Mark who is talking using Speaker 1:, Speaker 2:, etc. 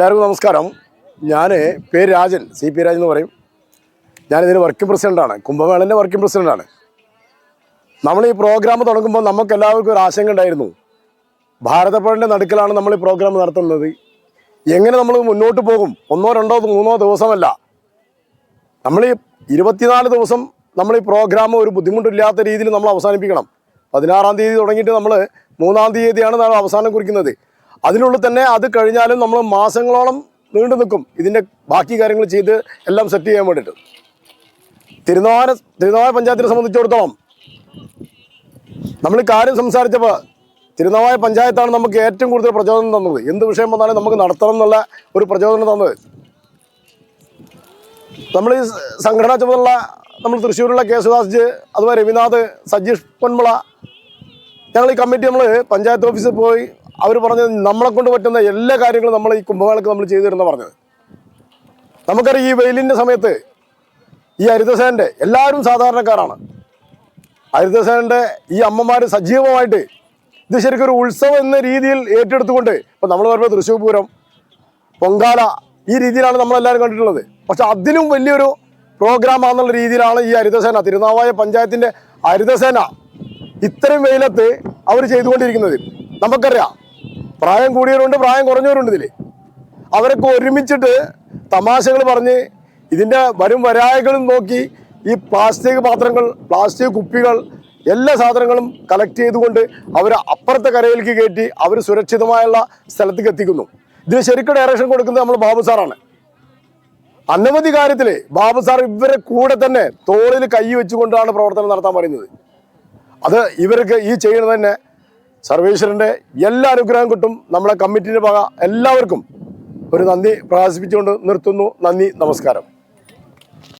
Speaker 1: എല്ലാവർക്കും നമസ്കാരം. ഞാൻ പേര് രാജൻ സി പി രാജൻ എന്ന് പറയും. ഞാനിതിന് വർക്കിംഗ് പ്രസിഡന്റാണ് കുംഭമേളന്റെ വർക്കിംഗ് പ്രസിഡന്റാണ് നമ്മൾ ഈ പ്രോഗ്രാം തുടങ്ങുമ്പോൾ നമുക്ക് എല്ലാവർക്കും ഒരു ആശങ്ക ഉണ്ടായിരുന്നു. ഭാരതപ്പുഴന്റെ നടുക്കിലാണ് നമ്മൾ ഈ പ്രോഗ്രാം നടത്തുന്നത്. എങ്ങനെ നമ്മൾ മുന്നോട്ട് പോകും? ഒന്നോ രണ്ടോ മൂന്നോ ദിവസമല്ല. നമ്മൾ ഈ ഇരുപത്തിനാല് ദിവസം നമ്മൾ ഈ പ്രോഗ്രാം ഒരു ബുദ്ധിമുട്ടില്ലാത്ത രീതിയിൽ നമ്മൾ അവസാനിപ്പിക്കണം. പതിനാറാം തീയതി തുടങ്ങിയിട്ട് നമ്മൾ മൂന്നാം തീയതിയാണ് നമ്മൾ അവസാനം കുറിക്കുന്നത്. അതിനുള്ളിൽ തന്നെ അത് കഴിഞ്ഞാലും നമ്മൾ മാസങ്ങളോളം നീണ്ടു നിൽക്കും. ഇതിന്റെ ബാക്കി കാര്യങ്ങൾ ചെയ്ത് എല്ലാം സെറ്റ് ചെയ്യാൻ വേണ്ടിയിട്ട്. തിരുനാവായ തിരുനാവായ പഞ്ചായത്തിനെ സംബന്ധിച്ചിടത്തോളം നമ്മൾ കാര്യം സംസാരിച്ചപ്പോൾ തിരുനാവായ പഞ്ചായത്താണ് നമുക്ക് ഏറ്റവും കൂടുതൽ പ്രചോദനം തന്നത്. എന്ത് വിഷയം വന്നാലും നമുക്ക് നടത്തണം എന്നുള്ള ഒരു പ്രചോദനം തന്നത്. നമ്മൾ ഈ സംഘടനാ ചുമതല നമ്മൾ തൃശ്ശൂരുള്ള കെ സുഹാസ് അതുപോലെ രവിനാഥ് സജീഷ് പൊന്മുള ഞങ്ങൾ ഈ കമ്മിറ്റി നമ്മൾ പഞ്ചായത്ത് ഓഫീസിൽ പോയി അവർ പറഞ്ഞത് നമ്മളെ കൊണ്ട് പറ്റുന്ന എല്ലാ കാര്യങ്ങളും നമ്മൾ ഈ കുംഭമേളക്ക് നമ്മൾ ചെയ്തു തരുന്ന പറഞ്ഞത്. നമുക്കറിയാം ഈ വെയിലിന്റെ സമയത്ത് ഈ ഹരിതസേനന്റെ എല്ലാവരും സാധാരണക്കാരാണ്. ഹരിതസേനന്റെ ഈ അമ്മമാർ സജീവമായിട്ട് ഇത് ശരിക്കും ഒരു ഉത്സവം എന്ന രീതിയിൽ ഏറ്റെടുത്തുകൊണ്ട് ഇപ്പം നമ്മൾ പറയുമ്പോൾ തൃശ്ശൂർ പൂരം പൊങ്കാല ഈ രീതിയിലാണ് നമ്മളെല്ലാവരും കണ്ടിട്ടുള്ളത്. പക്ഷെ അതിലും വലിയൊരു പ്രോഗ്രാം ആണെന്നുള്ള രീതിയിലാണ് ഈ ഹരിതസേന തിരുനാവായ പഞ്ചായത്തിന്റെ ഹരിതസേന ഇത്രയും വെയിലത്ത് അവർ ചെയ്തുകൊണ്ടിരിക്കുന്നത്. നമുക്കറിയാം പ്രായം കൂടിയവരുണ്ട് പ്രായം കുറഞ്ഞവരുണ്ട് ഇതിൽ അവരൊക്കെ ഒരുമിച്ചിട്ട് തമാശകൾ പറഞ്ഞ് ഇതിന്റെ വരും വരായകളും നോക്കി ഈ പ്ലാസ്റ്റിക് പാത്രങ്ങൾ പ്ലാസ്റ്റിക് കുപ്പികൾ എല്ലാ സാധനങ്ങളും കളക്ട് ചെയ്തുകൊണ്ട് അവർ അപ്പുറത്തെ കരയിലേക്ക് കയറ്റി അവർ സുരക്ഷിതമായുള്ള സ്ഥലത്തേക്ക് എത്തിക്കുന്നു. ഇതിന് ശരിക്കും ഡയറക്ഷൻ കൊടുക്കുന്നത് നമ്മൾ ബാബു സാറാണ്. അനവധി കാര്യത്തിൽ ബാബു സാർ ഇവരെ കൂടെ തന്നെ തോളിൽ കൈ വെച്ചുകൊണ്ടാണ് പ്രവർത്തനം നടത്താൻ പറയുന്നത്. അത് ഇവർക്ക് ഈ ചെയ്യുന്നത് തന്നെ സർവേശ്വരന്റെ എല്ലാ അനുഗ്രഹം കിട്ടും. നമ്മളെ കമ്മിറ്റിന്റെ ഭാഗ എല്ലാവർക്കും ഒരു നന്ദി പ്രകാശിപ്പിച്ചുകൊണ്ട് നിർത്തുന്നു. നന്ദി നമസ്കാരം.